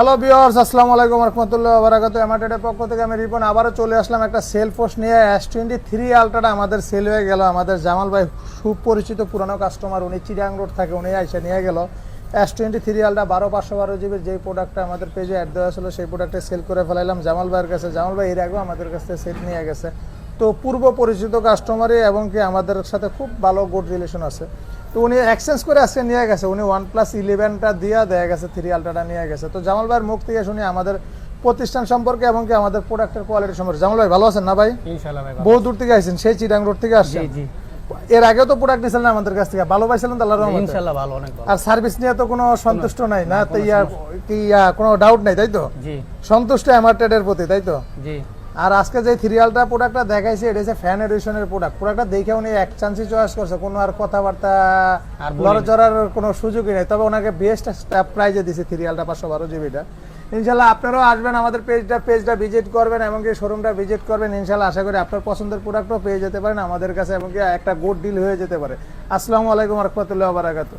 Hello বিয়ার্স আসসালামু আলাইকুম রহমতুল্লাহ বারাকাতু এমার্টেডের পক্ষ থেকে আমি রিপন, আবারও চলে আসলাম একটা সেল পোস্ট নিয়ে। এস টোয়েন্টি থ্রি আলট্রাটা আমাদের সেল হয়ে গেল। আমাদের জামাল ভাই সুপরিচিত পুরানো কাস্টমার উনি চিরাং রোড থাকে, উনি এসে নিয়ে গেল। এস টোয়েন্টি থ্রি আলটা বারো পাঁচশো বারো জিবির যেই প্রোডাক্টটা আমাদের পেজে অ্যাড দেওয়া ছিল, সেই প্রোডাক্টটা সেল করে ফেলাইলাম জামাল ভাইয়ের কাছে। জামাল ভাই, এর আগেও আমাদের কাছ সেট নিয়ে গেছে। তো পূর্ব পরিচিত কাস্টমারই এবং কি আমাদের সাথে খুব ভালো গুড রিলেশন আছে। তো উনি এক্সচেঞ্জ করে আজকে নিয়ে গেছে। উনি ওয়ান প্লাস ইলেভেনটা দিয়ে দেয়া গেছে থ্রি আলট্রাটা নিয়ে গেছে। তো জামাল ভাইয়ের মুখ থেকে শুনি আমাদের প্রতিষ্ঠান সম্পর্কে এবং কি আমাদের প্রোডাক্টের কোয়ালিটি সম্পর্কে। জামাল ভাই ভালো আছেন না ভাই। বহু দূর থেকে আসছেন সেই চিটাং রোড থেকে আসছেন? এর আগেও তো প্রোডাক্ট নিয়েছিলেন আমাদের কাছ থেকে। ভালো পাইছিলেন তো আল্লাহর রহমতে? ইনশাআল্লাহ ভালো অনেক ভালো। আর সার্ভিস নিয়ে তো কোনো সন্তুষ্ট নাই না তো ইয়া কি ইয়া কোনো ডাউট নাই তাই তো? জি। সন্তুষ্ট এমার্টেডের প্রতি তাই তো? জি। আর আজকে যে থ্রিয়ালটা প্রোডাক্টটা দেখাইছে এটা হচ্ছে ফ্যান এডিশনের প্রোডাক্ট প্রোডাক্টটা দেখে উনি এক চান্সই চয়েস করছে। কোনো আর কথাবার্তা। লড়চড়ার কোনো সুযোগই নেই। তবে ওনাকে বেস্ট প্রাইজে দিছে থ্রিয়ালটা পাঁচশো বারো জিবিটা ইনশাল্লাহ আপনারাও আসবেন আমাদের পেজটা পেজটা ভিজিট করবেন এবং কি শোরুমটা ভিজিট করবেন। ইনশাল্লাহ আশা করি আপনার পছন্দের প্রোডাক্টও পেয়ে যেতে পারেন আমাদের কাছে এবং কি একটা গুড ডিল হয়ে যেতে পারে। আসসালামু আলাইকুম রহমতুল্লাহ বারাকাতু